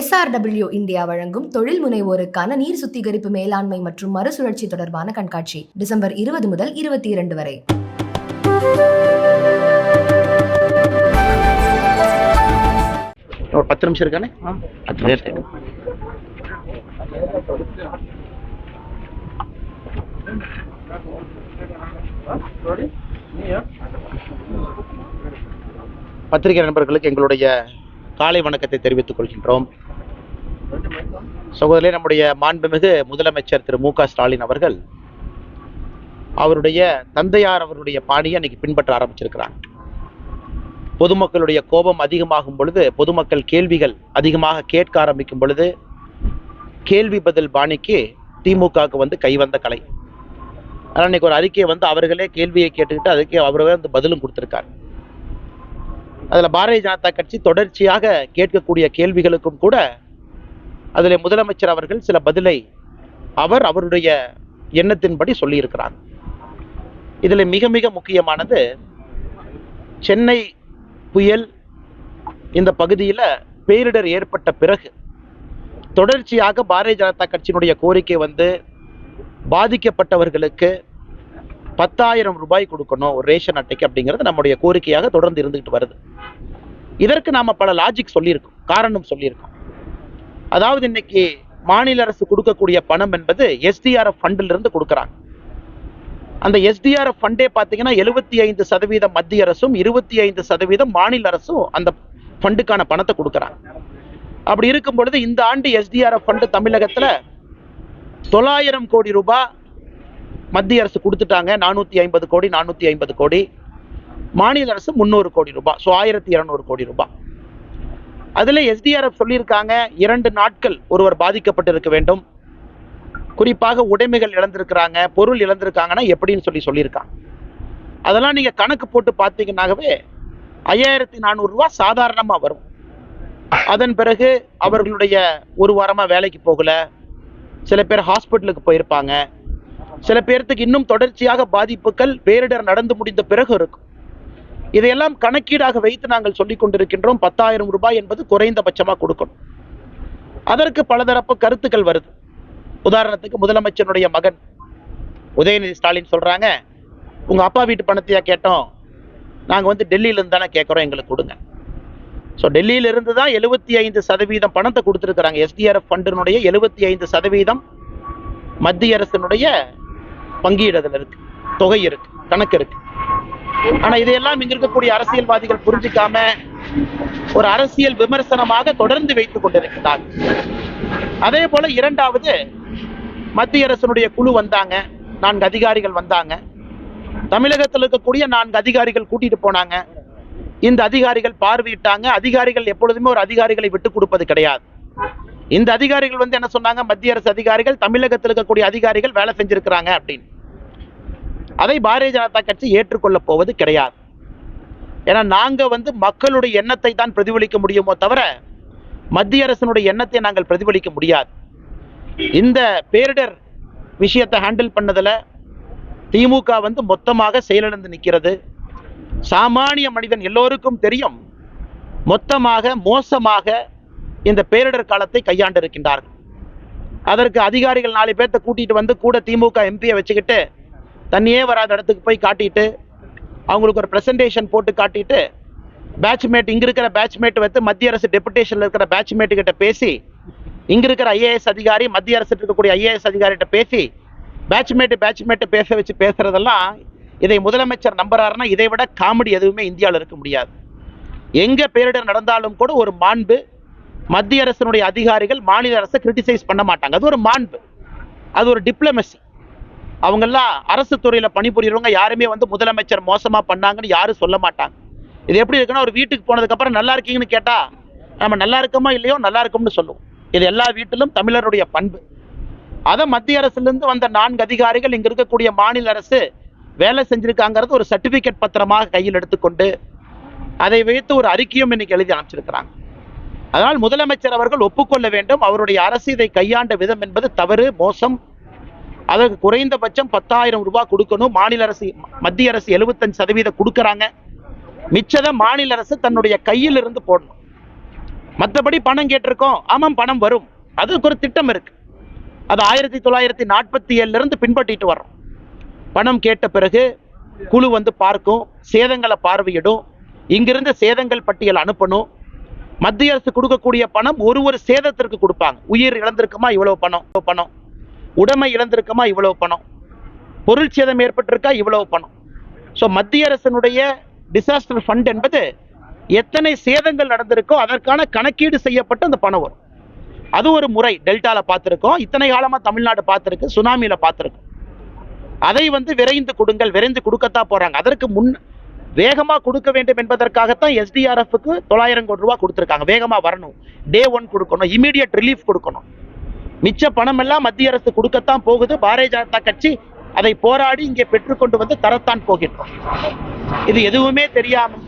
SRW India வழங்கும் தொழில் முனைவோருக்கான நீர் சுத்திகரிப்பு மேலாண்மை மற்றும் மறுசுழற்சி தொடர்பான கண்காட்சி டிசம்பர் இருபது முதல் இருபத்தி இரண்டு வரை. ஒரு பத்து நிமிஷம் இருக்கானே? பத்து நிமிஷம். பத்திரிகை நண்பர்களுக்கு எங்களுடைய காலை வணக்கத்தை தெரிவித்துக் கொள்கின்றோம். சகோதரே நம்முடைய மாண்புமிகு முதலமைச்சர் திரு மு ஸ்டாலின் அவர்கள் அவருடைய தந்தையார் அவருடைய பாணியை அன்னைக்கு பின்பற்ற ஆரம்பிச்சிருக்கிறாங்க பொதுமக்களுடைய கோபம் அதிகமாகும் பொழுது பொதுமக்கள் கேள்விகள் அதிகமாக கேட்க ஆரம்பிக்கும் பொழுது கேள்வி பதில் பாணிக்கு திமுகவுக்கு வந்து கைவந்த கலை. ஆனால் இன்னைக்கு ஒரு அறிக்கையை வந்து அவர்களே கேள்வியை கேட்டுக்கிட்டு அதுக்கு அவர்களே வந்து பதிலும் கொடுத்திருக்கார். அதில் பாரதிய ஜனதா கட்சி தொடர்ச்சியாக கேட்கக்கூடிய கேள்விகளுக்கும் கூட அதில் முதலமைச்சர் அவர்கள் சில பதிலை அவர் அவருடைய எண்ணத்தின்படி சொல்லியிருக்கிறார். இதுல மிக மிக முக்கியமானது சென்னை புயல் இந்த பகுதியில் பேரிடர் ஏற்பட்ட பிறகு தொடர்ச்சியாக பாரதிய ஜனதா கட்சியினுடைய கோரிக்கை வந்து பாதிக்கப்பட்டவர்களுக்கு பத்தாயிரம் ரூபாய் கொடுக்கணும் ஒரு ரேஷன் அட்டைக்கு அப்படிங்கிறது நம்முடைய கோரிக்கையாக தொடர்ந்து இருந்துகிட்டு வருது. இதற்கு நாம பல லாஜிக் சொல்லியிருக்கோம் காரணம் சொல்லியிருக்கோம். அதாவது இன்னைக்கு மாநில அரசு கொடுக்கக்கூடிய பணம் என்பது எஸ்டிஆர்எஃப் ஃபண்டிலிருந்து கொடுக்குறாங்க. அந்த எஸ்டிஆர்எஃப் ஃபண்டே பார்த்தீங்கன்னா எழுபத்தி ஐந்து சதவீதம் மத்திய அரசும் இருபத்தி ஐந்து சதவீதம் மாநில அரசும் அந்த ஃபண்டுக்கான பணத்தை கொடுக்குறாங்க. அப்படி இருக்கும் பொழுது இந்த ஆண்டு எஸ்டிஆர்எஃப் ஃபண்டு தமிழகத்துல தொள்ளாயிரம் கோடி ரூபாய் மத்திய அரசு கொடுத்துட்டாங்க. நானூத்தி ஐம்பது கோடி நானூத்தி ஐம்பது கோடி. மாநில அரசு முந்நூறு கோடி ரூபாய். ஸோ ஆயிரத்தி இருநூறு கோடி ரூபாய். அதுல எஸ்டிஆர்எஃப் சொல்லியிருக்காங்க இரண்டு நாட்கள் ஒருவர் பாதிக்கப்பட்டிருக்க வேண்டும். குறிப்பாக உடைமைகள் இழந்திருக்கிறாங்க பொருள் இழந்திருக்காங்கன்னா எப்படின்னு சொல்லி சொல்லியிருக்காங்க. அதெல்லாம் நீங்க கணக்கு போட்டு பார்த்தீங்கன்னாகவே ஐயாயிரத்தி நானூறு சாதாரணமாக வரும். அதன் பிறகு அவர்களுடைய ஒரு வாரமாக வேலைக்கு போகல. சில பேர் ஹாஸ்பிட்டலுக்கு போயிருப்பாங்க. சில பேர்த்துக்கு இன்னும் தொடர்ச்சியாக பாதிப்புகள் பேரிடர் நடந்து முடிந்த பிறகு இருக்கும். இதையெல்லாம் கணக்கீடாக வைத்து நாங்கள் சொல்லிக் கொண்டிருக்கின்றோம். பத்தாயிரம் ரூபாய் என்பது குறைந்தபட்சமாக கொடுக்கணும். அதற்கு பலதரப்பு கருத்துக்கள் வருது. உதாரணத்துக்கு முதலமைச்சருடைய மகன் உதயநிதி ஸ்டாலின் சொல்றாங்க உங்க அப்பா வீட்டு பணத்தையா கேட்டோம். நாங்க வந்து டெல்லியிலிருந்து தானே கேட்குறோம் எங்களுக்கு கொடுங்க. ஸோ டெல்லியில இருந்து தான் எழுபத்தி ஐந்து சதவீதம் பணத்தை கொடுத்துருக்குறாங்க. எஸ்டிஆர்எஃப் ஃபண்டினுடைய எழுபத்தி ஐந்து சதவீதம் மத்திய அரசினுடைய பங்கீடுதல் இருக்கு. தொகை இருக்கு கணக்கு இருக்கு. ஆனா இதையெல்லாம் இங்க இருக்கக்கூடிய அரசியல்வாதிகள் புரிஞ்சுக்காம ஒரு அரசியல் விமர்சனமாக தொடர்ந்து வைத்துக் கொண்டிருக்கிறார். அதே போல இரண்டாவது மத்திய அரசனுடைய குழு வந்தாங்க நான்கு அதிகாரிகள் வந்தாங்க. தமிழகத்தில் இருக்கக்கூடிய நான்கு அதிகாரிகள் கூட்டிட்டு போனாங்க. இந்த அதிகாரிகள் பார்வையிட்டாங்க. அதிகாரிகள் எப்பொழுதுமே ஒரு அதிகாரிகளை விட்டு கொடுப்பது கிடையாது. இந்த அதிகாரிகள் வந்து என்ன சொன்னாங்க? மத்திய அரசு அதிகாரிகள் தமிழகத்தில் இருக்கக்கூடிய அதிகாரிகள் வேலை செஞ்சிருக்கிறாங்க அப்படின்னு. அதை பாரதிய ஜனதா கட்சி ஏற்றுக்கொள்ள போவது கிடையாது. ஏன்னா நாங்கள் வந்து மக்களுடைய எண்ணத்தை தான் பிரதிபலிக்க முடியுமோ தவிர மத்திய அரசினுடைய எண்ணத்தை நாங்கள் பிரதிபலிக்க முடியாது. இந்த பேரிடர் விஷயத்தை ஹேண்டில் பண்ணதில் திமுக வந்து மொத்தமாக செயலிழந்து நிற்கிறது. சாமானிய மனிதன் எல்லோருக்கும் தெரியும் மொத்தமாக மோசமாக இந்த பேரிடர் காலத்தை கையாண்டிருக்கின்றார்கள். அதற்கு அதிகாரிகள் நாலு பேர்த்த கூட்டிகிட்டு வந்து கூட திமுக எம்பியை வச்சுக்கிட்டு தண்ணியே வராத இடத்துக்கு போய் காட்டிட்டு அவங்களுக்கு ஒரு ப்ரெசன்டேஷன் போட்டு காட்டிட்டு பேட்ச்மேட் இங்கே இருக்கிற பேட்ச்மேட் வந்து மத்திய அரசு டெபுடேஷனில் இருக்கிற பேட்ச்மேட்டு கிட்ட பேசி இங்கே இருக்கிற ஐஏஎஸ் அதிகாரி மத்திய அரசு இருக்கக்கூடிய ஐஏஎஸ் அதிகாரிகிட்ட பேசி பேட்ச்மேட்டு பேட்ச்மேட்டு பேச வச்சு பேசுகிறதெல்லாம் இதை முதலமைச்சர் நம்புறாருன்னா இதை விட காமெடி எதுவுமே இந்தியாவில் இருக்க முடியாது. எங்கே பேரிடர் நடந்தாலும் கூட ஒரு மாண்பு மத்திய அரசினுடைய அதிகாரிகள் மாநில அரசை கிரிட்டிசைஸ் பண்ண மாட்டாங்க. அது ஒரு மாண்பு. அது ஒரு டிப்ளமசி அவங்கெல்லாம் அரசு துறையில பணிபுரியறவங்க யாருமே வந்து முதலமைச்சர் மோசமா பண்ணாங்கன்னு யாரும் சொல்ல மாட்டாங்க. இது எப்படி இருக்குன்னா ஒரு வீட்டுக்கு போனதுக்கு அப்புறம் நல்லா இருக்கீங்கன்னு கேட்டா நம்ம நல்லா இருக்கோமா இல்லையோ நல்லா இருக்கும்னு சொல்லுவோம். இது எல்லா வீட்டிலும் தமிழருடைய பண்பு. அதை மத்திய அரசுலேருந்து வந்த நான்கு அதிகாரிகள் இங்கே இருக்கக்கூடிய மாநில அரசு வேலை செஞ்சுருக்காங்கிறது ஒரு சர்டிஃபிகேட் பத்திரமாக கையில் எடுத்துக்கொண்டு அதை வைத்து ஒரு அறிக்கையும் இன்னைக்கு எழுதி அனுப்பிச்சிருக்கிறாங்க. அதனால் முதலமைச்சர் அவர்கள் ஒப்புக்கொள்ள வேண்டும். அவருடைய அரசு இதை கையாண்ட விதம் என்பது தவறு மோசம். அதற்கு குறைந்தபட்சம் பத்தாயிரம் ரூபாய் கொடுக்கணும். மாநில அரசு மத்திய அரசு எழுபத்தஞ்சு சதவீதம் கொடுக்கறாங்க. மிச்சத மாநில அரசு தன்னுடைய கையில் இருந்து போடணும். மற்றபடி பணம் கேட்டிருக்கோம். ஆமாம் பணம் வரும். அதுக்கு ஒரு திட்டம் இருக்கு. அது ஆயிரத்தி தொள்ளாயிரத்தி நாற்பத்தி ஏழுல இருந்து பின்பற்றிட்டு வர்றோம். பணம் கேட்ட பிறகு குழு வந்து பார்க்கும். சேதங்களை பார்வையிடும். இங்கிருந்து சேதங்கள் பட்டியல் அனுப்பணும். மத்திய அரசு கொடுக்கக்கூடிய பணம் ஒரு ஒரு சேதத்திற்கு கொடுப்பாங்க. உயிர் இழந்திருக்குமா? இவ்வளவு பணம் பணம். உடைமை இழந்திருக்கமா? இவ்வளவு பணம். பொருள் சேதம் ஏற்பட்டிருக்கா? இவ்வளவு பணம். ஸோ மத்திய அரசினுடைய டிசாஸ்டர் ஃபண்ட் என்பது எத்தனை சேதங்கள் நடந்திருக்கோ அதற்கான கணக்கீடு செய்யப்பட்டு அந்த பணம் வரும். அது ஒரு முறை டெல்டால பார்த்துருக்கோம். இத்தனை காலமா தமிழ்நாடு பார்த்துருக்கு சுனாமியில பார்த்துருக்கோம் அதை வந்து விரைந்து கொடுங்கள் விரைந்து கொடுக்கத்தான் போறாங்க. அதற்கு முன் வேகமா கொடுக்க வேண்டும் என்பதற்காகத்தான் எஸ்டிஆர்எஃப்க்கு தொள்ளாயிரம் கோடி ரூபா கொடுத்துருக்காங்க. வேகமா வரணும். டே ஒன் கொடுக்கணும். இமீடியட் ரிலீஃப் கொடுக்கணும். மிச்ச பணம் எல்லாம் மத்திய அரசு கொடுக்கத்தான் போகுது. பாரதிய ஜனதா கட்சி அதை போராடி இங்கே பெற்றுக்கொண்டு வந்து தரத்தான் போகின்றோம். இது எதுவுமே தெரியாமல்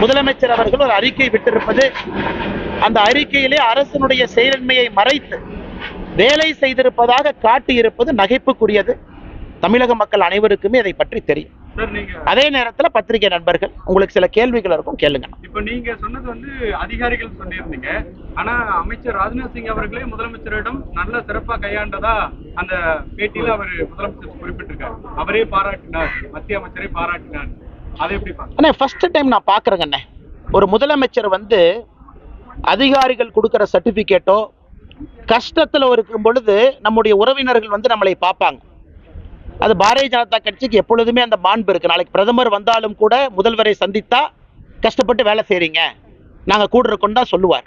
முதலமைச்சர் அவர்கள் ஒரு அறிக்கை விட்டிருப்பது அந்த அறிக்கையிலே அரசனுடைய செயலின்மையை மறைத்து வேலை செய்திருப்பதாக காட்டியிருப்பது நகைப்புக்குரியது. தமிழக மக்கள் அனைவருக்குமே இதை பற்றி தெரியும். அதே நேரத்தில் பத்திரிகை நண்பர்கள் உங்களுக்கு சில கேள்விகள் இருக்கும் கேளுங்க இப்ப நீங்க சொன்னது வந்து அதிகாரிகள் சொல்லியிருந்தீங்க. ஆனா அமைச்சர் ராஜ்நாத் சிங் அவர்களே முதலமைச்சரிடம் நல்ல சிறப்பா கையாண்டதா அந்த பேட்டியில அவர் முதலமைச்சர் குறிப்பிட்டிருக்காரு. அவரே பாராட்டினார் மத்திய அமைச்சரே பாராட்டினார். அதை எப்படி அண்ணே ஃபர்ஸ்ட் டைம் நான் பார்க்குறேங்க அண்ணே ஒரு முதலமைச்சர் வந்து அதிகாரிகள் கொடுக்குற சர்டிஃபிகேட்டோ கஷ்டத்தில் இருக்கும் பொழுது நம்முடைய உறவினர்கள் வந்து நம்மளை பார்ப்பாங்க. அது பாரதிய ஜனதா கட்சிக்கு எப்பொழுதுமே அந்த மாண்பு இருக்கு. நாளைக்கு பிரதமர் வந்தாலும் கூட முதல்வரை சந்தித்தா கஷ்டப்பட்டு வேலை செய்கிறீங்க நாங்கள் கூட இருக்கோம் தான் சொல்லுவார்.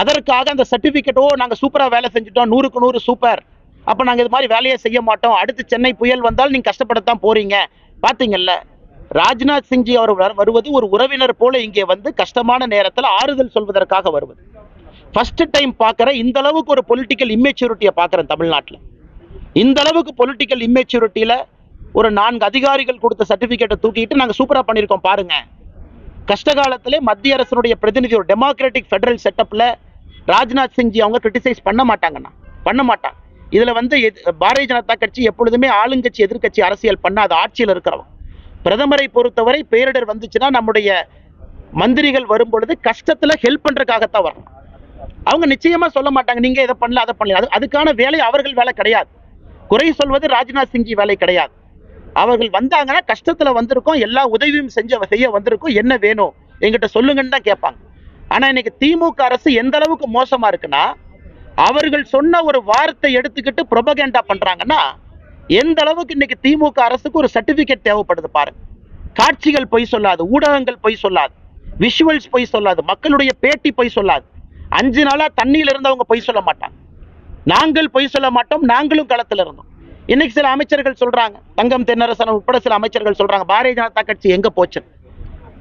அதற்காக அந்த சர்டிஃபிகேட்டோ நாங்கள் சூப்பராக வேலை செஞ்சுட்டோம். நூறுக்கு நூறு சூப்பர் அப்போ நாங்கள் இது மாதிரி வேலையை செய்ய மாட்டோம். அடுத்து சென்னை புயல் வந்தால் நீங்கள் கஷ்டப்படத்தான் போறீங்க. பார்த்தீங்கல்ல ராஜ்நாத் சிங்ஜி அவர் வருவது ஒரு உறவினர் போல இங்கே வந்து கஷ்டமான நேரத்தில் ஆறுதல் சொல்வதற்காக வருவது. ஃபர்ஸ்ட் டைம் பார்க்குற இந்த அளவுக்கு ஒரு பொலிட்டிக்கல் இம்மெச்சூரிட்டியை பார்க்குறேன் தமிழ்நாட்டில். இந்த அளவுக்கு பொலிட்டிக்கல் இம்மெச்சூரிட்டியில் ஒரு நான்கு அதிகாரிகள் கொடுத்த சர்டிஃபிகேட்டை தூக்கிட்டு நாங்கள் சூப்பராக பண்ணியிருக்கோம் பாருங்க. கஷ்ட காலத்திலே மத்திய அரசனுடைய பிரதிநிதி ஒரு டெமோக்ராட்டிக் ஃபெடரல் செட்டப்பில் ராஜ்நாத் சிங்ஜி அவங்க கிரிட்டிசைஸ் பண்ண மாட்டாங்கண்ணா. பண்ண மாட்டாங்க. இதில் வந்து எது- பாரதிய ஜனதா கட்சி எப்பொழுதுமே ஆளுங்கட்சி எதிர்கட்சி அரசியல் பண்ணாத ஆட்சியில் இருக்கிறவங்க. பிரதமரை பொறுத்தவரை பேரிடர் வந்துச்சுன்னா நம்முடைய மந்திரிகள் வரும் பொழுது கஷ்டத்தில் ஹெல்ப் பண்ணுறதுக்காகத்தான் வரணும். அவங்க நிச்சயமாக சொல்ல மாட்டாங்க நீங்கள் இதை பண்ணல அதை பண்ணல. அது அதுக்கான வேலை அவர்கள் வேலை கிடையாது. குறை சொல்வது ராஜ்நாத் சிங்கி வேலை கிடையாது. அவர்கள் வந்தாங்கன்னா கஷ்டத்துல வந்திருக்கோம் எல்லா உதவியும் செஞ்ச செய்ய வந்திருக்கோம் என்ன வேணும்? எங்கிட்ட சொல்லுங்கன்னு தான் கேட்பாங்க. ஆனா இன்னைக்கு திமுக அரசு எந்த அளவுக்கு மோசமா இருக்குன்னா அவர்கள் சொன்ன ஒரு வார்த்தை எடுத்துக்கிட்டு ப்ரொபகேண்டா பண்றாங்கன்னா எந்த அளவுக்கு இன்னைக்கு திமுக அரசுக்கு ஒரு சர்டிபிகேட் தேவைப்படுது பாருங்க. காட்சிகள் பொய் சொல்லாது ஊடகங்கள் பொய் சொல்லாது விஷுவல்ஸ் பொய் சொல்லாது மக்களுடைய பேட்டி பொய் சொல்லாது. அஞ்சு நாளா தண்ணியில இருந்தவங்க பொய் சொல்ல மாட்டாங்க. நாங்கள் பொய் சொல்ல மாட்டோம் நாங்களும் களத்தில் இருந்தோம். இன்னைக்கு சில அமைச்சர்கள் சொல்றாங்க தங்கம் தென்னரசன் உட்பட சில அமைச்சர்கள் சொல்றாங்க பாரதிய ஜனதா கட்சி எங்க போச்சு?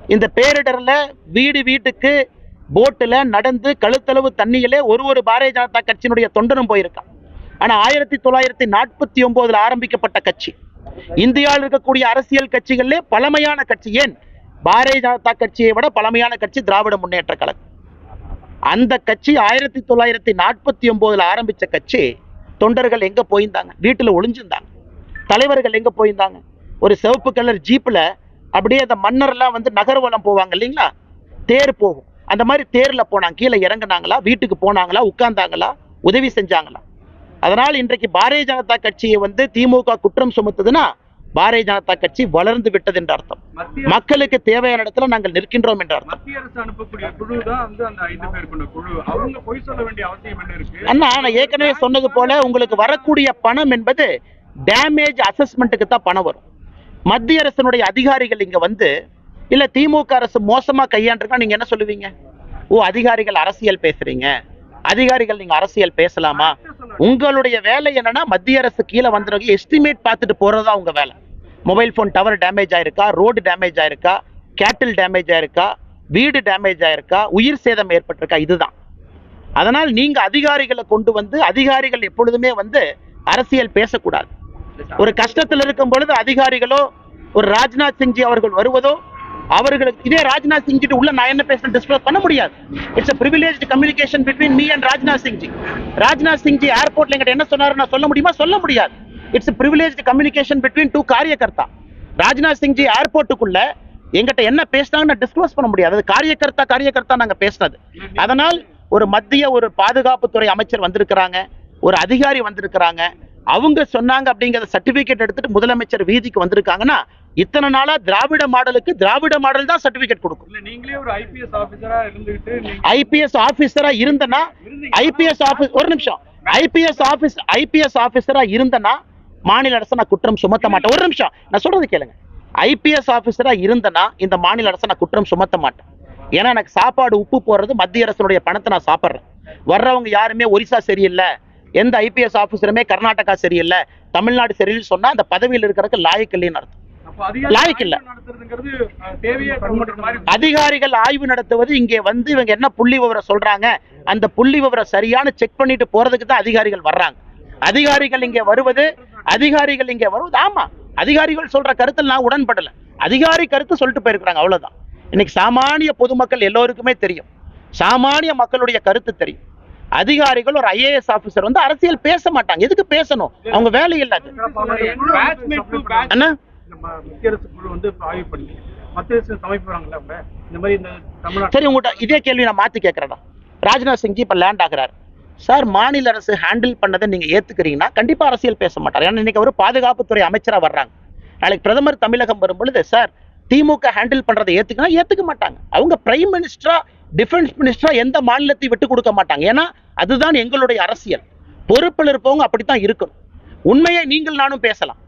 இந்த பேரிடர்ல வீடு வீட்டுக்கு போட்டில் நடந்து கழுத்தளவு தண்ணியிலே ஒரு ஒரு பாரதிய ஜனதா கட்சியினுடைய தொண்டனும் போயிருக்கான் ஆனா ஆயிரத்தி தொள்ளாயிரத்தி நாற்பத்தி ஒன்பதுல ஆரம்பிக்கப்பட்ட கட்சி இந்தியாவில் இருக்கக்கூடிய அரசியல் கட்சிகளிலே பழமையான கட்சி. ஏன்? பாரதிய ஜனதா கட்சியை விட பழமையான கட்சி திராவிட முன்னேற்ற கழகம். அந்த கட்சி ஆயிரத்தி தொள்ளாயிரத்தி நாற்பத்தி ஒன்பதுல ஆரம்பிச்ச கட்சி தொண்டர்கள் எங்க போயிருந்தாங்க? வீட்டில் ஒளிஞ்சிருந்தாங்க. தலைவர்கள் எங்க போயிருந்தாங்க? ஒரு சிவப்பு கலர் ஜீப்பில் அப்படியே அந்த மன்னர்லாம் வந்து நகர்வலம் போவாங்க இல்லைங்களா? தேர் போகும். அந்த மாதிரி தேரில் போனாங்க. கீழே இறங்குனாங்களா? வீட்டுக்கு போனாங்களா? உட்கார்ந்தாங்களா? உதவி செஞ்சாங்களா? அதனால் இன்றைக்கு பாரதிய ஜனதா கட்சியை வந்து திமுக குற்றம் சுமத்துதுன்னா பாரதிய ஜனதா கட்சி வளர்ந்து விட்டது என்ற அர்த்தம். மக்களுக்கு தேவையான இடத்துல நாங்கள் நிற்கின்றோம் என்ற அர்த்தம். மத்திய அரசு அனுப்பக்கூடிய குழு தான் வந்து அந்த ஐந்து பேர் கொண்ட குழு. அவங்க பொய் சொல்ல வேண்டிய அவசியம் என்ன இருக்கு? அண்ணா நான் ஏற்கனவே சொன்னது போல உங்களுக்கு வரக்கூடிய பணம் என்பது டேமேஜ் அசஸ்மெண்ட்டுக்கு தான் பணம் வரும். மத்திய அரசினுடைய அதிகாரிகள் இங்க வந்து இல்ல திமுக அரசு மோசமா கையாண்டிருக்கா? நீங்க என்ன சொல்லுவீங்க? ஓ அதிகாரிகள் அரசியல் பேசுறீங்க. அதிகாரிகள் நீங்க அரசியல் பேசலாமா? உங்களுடைய வேலை என்னன்னா மத்திய அரசு கீழே வந்துருங்க எஸ்டிமேட் பார்த்துட்டு போறதா உங்க வேலை. மொபைல் போன் டவர் டேமேஜ் ஆயிருக்கா? ரோடு டேமேஜ் ஆயிருக்கா? கேட்டில் டேமேஜ் ஆயிருக்கா? வீடு டேமேஜ் ஆயிருக்கா? உயிர் சேதம் ஏற்பட்டிருக்கா? இதுதான். அதனால் நீங்க அதிகாரிகளை கொண்டு வந்து அதிகாரிகள் எப்பொழுதுமே வந்து அரசியல் பேசக்கூடாது. ஒரு கஷ்டத்தில் இருக்கும் பொழுது அதிகாரிகளோ ஒரு ராஜ்நாத் சிங்ஜி அவர்கள் வருவதோ அவர்களுக்கு இதே ராஜ்நாத் சிங்ஜி உள்ள நான் என்ன பேசுறேன் டிஸ்கஸ் பண்ண முடியாது. It's a privilege communication between me and Rajnath Singhji. Rajnath Singhji ஏர்போர்ட்ல எங்கிட்ட என்ன சொன்னாரு நான் சொல்ல முடியுமா? சொல்ல முடியாது. It's privilege communication between two karyakarta. Rajnath Singhji ஏர்போர்ட்டுக்குள்ள எங்கிட்ட என்ன பேசினாங்கன்னு டிஸ்க்ளோஸ் பண்ண முடியாது. அது காரியகர்த்தா காரியகர்த்தா நாங்க பேசினது. அதனால் ஒரு மத்திய ஒரு பாதுகாப்புத்துறை அமைச்சர் வந்திருக்கிறாங்க. ஒரு அதிகாரி வந்திருக்கிறாங்க. அவங்க சொன்னாங்க அப்படிங்கிற சர்டிபிகேட் எடுத்துட்டு முதலமைச்சர் வீதிக்கு வந்திருக்காங்கன்னா இத்தனை நாளா திராவிட மாடலுக்கு திராவிட மாடல் தான் சர்டிபிகேட் கொடுக்கும். நீங்களே ஒரு ஐபிஎஸ் ஆபீசரா இருந்துகிட்டு நீங்க ஐபிஎஸ் ஆபீசரா இருந்தனா. ஐபிஎஸ் ஆபீஸ் ஒரு நிமிஷம். ஐபிஎஸ் ஆபீஸ் ஐபிஎஸ் ஆபீசரா இருந்தனா மாநில அரசை நான் குற்றம் சுமத்த மாட்டேன். ஒரு நிமிஷம். நான் சொல்றது கேளுங்க. ஐபிஎஸ் ஆபீசரா இருந்தனா இந்த மாநில அரசை நான் குற்றம் சுமத்த மாட்டேன். ஏன்னா எனக்கு சாப்பாடு உப்பு போடுறது மத்திய அரசுடைய பணத்தை நான் சாப்பிட்றேன். வர்றவங்க யாருமே ஒரிசா சரியில்லை. எந்த ஐபிஎஸ் ஆபீசருமே கர்நாடகா சரியில்லை. தமிழ்நாடு சரியில்லை சொன்னா அந்த பதவியில் இருக்கிறதுக்கு லாயக்கு இல்லைன்னு அர்த்தம். அதிகாரிகள் ஆய்வு நடத்துவது இங்கே வந்து இவங்க என்ன புள்ளி விவரம் சொல்றாங்க அந்த புள்ளி விவரம் சரியான செக் பண்ணிட்டு போறதுக்கு தான் அதிகாரிகள் வர்றாங்க. அதிகாரிகள் இங்கே வருவது அதிகாரிகள் இங்கே வருவது ஆமா அதிகாரிகள் சொல்ற கருத்தில் நான் உடன்படல. அதிகாரி கருத்து சொல்லிட்டு போயிருக்கிறாங்க அவ்வளவுதான். இன்னைக்கு சாமானிய பொதுமக்கள் எல்லோருக்குமே தெரியும். சாமானிய மக்களுடைய கருத்து தெரியும். அதிகாரிகள் ஒரு ஐஏஎஸ் ஆபீசர் வந்து அரசியல் பேச மாட்டாங்க. எதுக்கு பேசணும்? அவங்க வேலை இல்லை மத்திய அரசு குழு வந்து ஆய்வு பண்ணி மத்திய அரசு சமைப்பாங்கல்ல அவங்க? இந்த மாதிரி இந்த தமிழ்நாடு சரி உங்கள்கிட்ட இதே கேள்வி நான் மாத்தி கேட்குறேன்டா ராஜ்நாத் சிங்கி இப்ப லேண்ட் ஆகுறாரு. சார் மாநில அரசு ஹேண்டில் பண்ணதை நீங்க ஏத்துக்கிறீங்கன்னா கண்டிப்பா அரசியல் பேச மாட்டார். ஏன்னா இன்னைக்கு அவர் பாதுகாப்புத்துறை அமைச்சரா வர்றாங்க. நாளைக்கு பிரதமர் தமிழகம் வரும் பொழுது சார் திமுக ஹேண்டில் பண்றதை ஏத்துக்கினா ஏத்துக்க மாட்டாங்க. அவங்க பிரைம் மினிஸ்டரா டிஃபென்ஸ் மினிஸ்டரா எந்த மாநிலத்தையும் விட்டு கொடுக்க மாட்டாங்க. ஏன்னா அதுதான் எங்களுடைய அரசியல். பொறுப்பில் இருப்பவங்க அப்படித்தான் இருக்கணும். உண்மையை நீங்கள் நானும் பேசலாம்.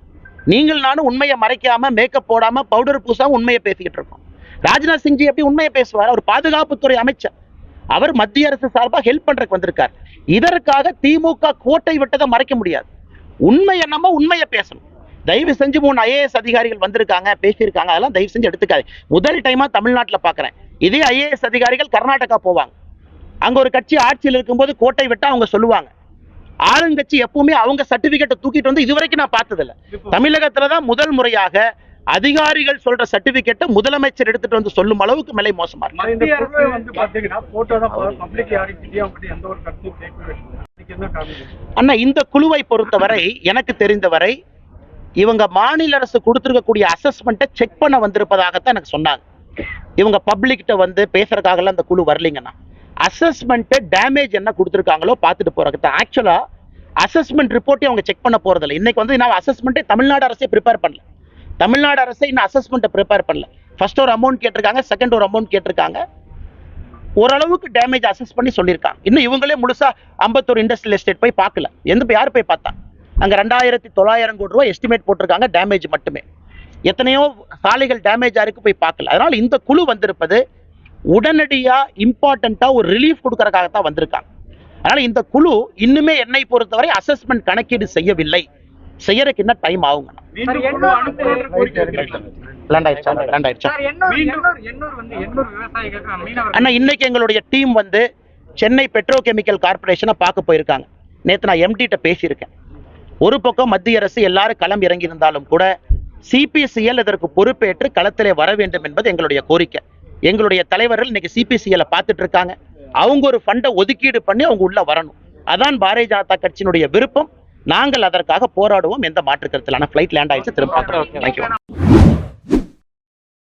நீங்கள் நானும் உண்மையை மறைக்காம மேக்கப் போடாம பவுடர் பூசாம உண்மையை பேசிக்கிட்டு இருக்கோம். ராஜ்நாத் சிங்ஜி எப்படி உண்மையை பேசுவார்? அவர் பாதுகாப்புத்துறை அமைச்சர். அவர் மத்திய அரசு சார்பாக ஹெல்ப் பண்றதுக்கு வந்திருக்கார். இதற்காக திமுக கோட்டை விட்டதை மறைக்க முடியாது. உண்மை என்னமோ உண்மையை பேசணும். தயவு செஞ்சு மூணு ஐஏஎஸ் அதிகாரிகள் வந்திருக்காங்க பேசியிருக்காங்க அதெல்லாம் தயவு செஞ்சு எடுத்துக்காது முதல் டைமா தமிழ்நாட்டுல பாக்குறேன். இதே ஐஏஎஸ் அதிகாரிகள் கர்நாடகா போவாங்க. அங்க ஒரு கட்சி ஆட்சியில் இருக்கும்போது கோட்டை விட்டா அவங்க சொல்லுவாங்க. ஆளுங்கட்சி எப்பவுமே அவங்க சர்டிபிகேட்டை தூக்கிட்டு வந்து இதுவரைக்கும் நான் பார்த்ததில்ல. தமிழகத்துல தான் முதல் முறையாக அதிகாரிகள் சொல்ற சர்டிபிகேட்டை முதலமைச்சர் எடுத்துட்டு வந்து சொல்லும் அளவுக்கு விலை மோசமா இருக்கு. மத்திய அரசு வந்து பாத்தீங்கன்னா போட்டோ தான் பப்ளிக் யாரையும் தெரியாம பத்தி எந்த ஒரு கருத்தும் கேட்கவே இல்லை. அதுக்கு என்ன காரணம்? அண்ணா இந்த குழுவை பொறுத்தவரை எனக்கு தெரிந்தவரை இவங்க மாநில அரசு கொடுத்திருக்கக்கூடிய அசஸ்மெண்ட்டை செக் பண்ண வந்திருப்பதாகத்தான் எனக்கு சொன்னாங்க. இவங்க பப்ளிக்கிட்ட வந்து பேசுறதுக்காகலாம் அந்த குழு வரலீங்கண்ணா. அசஸ்மெண்ட்டு டேமேஜ் என்ன கொடுத்துருக்காங்களோ பார்த்துட்டு போறதுக்கு தான். அசஸ்மெண்ட் ரிப்போர்ட்டே அவங்க செக் பண்ண போகிறதில்ல இன்றைக்கி வந்து நான் அசஸ்மெண்ட்டே தமிழ்நாடு அரசே ப்ரிப்பேர் பண்ணல. தமிழ்நாடு அரசே இன்னும் அசஸ்மெண்ட்டை ப்ரிப்பேர் பண்ணல. ஃபஸ்ட் ஒரு அமௌண்ட் கேட்டிருக்காங்க செகண்ட் ஒரு அமௌண்ட் கேட்டிருக்காங்க. ஓரளவுக்கு டேமேஜ் அசஸ் பண்ணி சொல்லியிருக்காங்க. இன்னும் இவங்களே முழுசாக அம்பத்தூர் இண்டஸ்ட்ரியல் எஸ்டேட் போய் பார்க்கல. எந்த யார் போய் பார்த்தா? அங்கே ரெண்டாயிரத்தி தொள்ளாயிரம் கோடி ரூபா எஸ்டிமேட் போட்டிருக்காங்க டேமேஜ் மட்டுமே. எத்தனையோ சாலைகள் டேமேஜ் இருக்கு போய் பார்க்கல. அதனால் இந்த குழு வந்திருப்பது உடனடியா இம்பார்ட்டண்டா ஒரு ரிலீஃப் கொடுக்கறதுக்காகத்தான் வந்திருக்காங்க. அதனால இந்த குழு இன்னுமே என்னை பொறுத்தவரை அசஸ்மெண்ட் கணக்கீடு செய்யவில்லை. செய்யறதுக்கு என்ன டைம் ஆகுங்க. அண்ணா இன்னைக்கு எங்களுடைய டீம் வந்து சென்னை பெட்ரோ கெமிக்கல் கார்ப்பரேஷனை பார்க்க போயிருக்காங்க. நேற்று நான் எம்டிட்ட பேசியிருக்கேன். ஒரு பக்கம் மத்திய அரசு எல்லாரும் களம் இறங்கி இருந்தாலும் கூட சிபிசிஎல் இதற்கு பொறுப்பேற்று களத்திலே வர வேண்டும் என்பது எங்களுடைய கோரிக்கை. எங்களுடைய தலைவர்கள் இன்னைக்கு சிபிசிஎல் பார்த்துட்டு இருக்காங்க. அவங்க ஒரு ஃபண்டை ஒதுக்கீடு பண்ணி அவங்க உள்ள வரணும். அதான் பாரதிய ஜனதா கட்சியினுடைய விருப்பம். நாங்கள் அதற்காக போராடுவோம். எந்த மாற்று கருத்திலான ஃபிளைட் லேண்ட் ஆயிடுச்சு திரும்ப தேங்க்யூ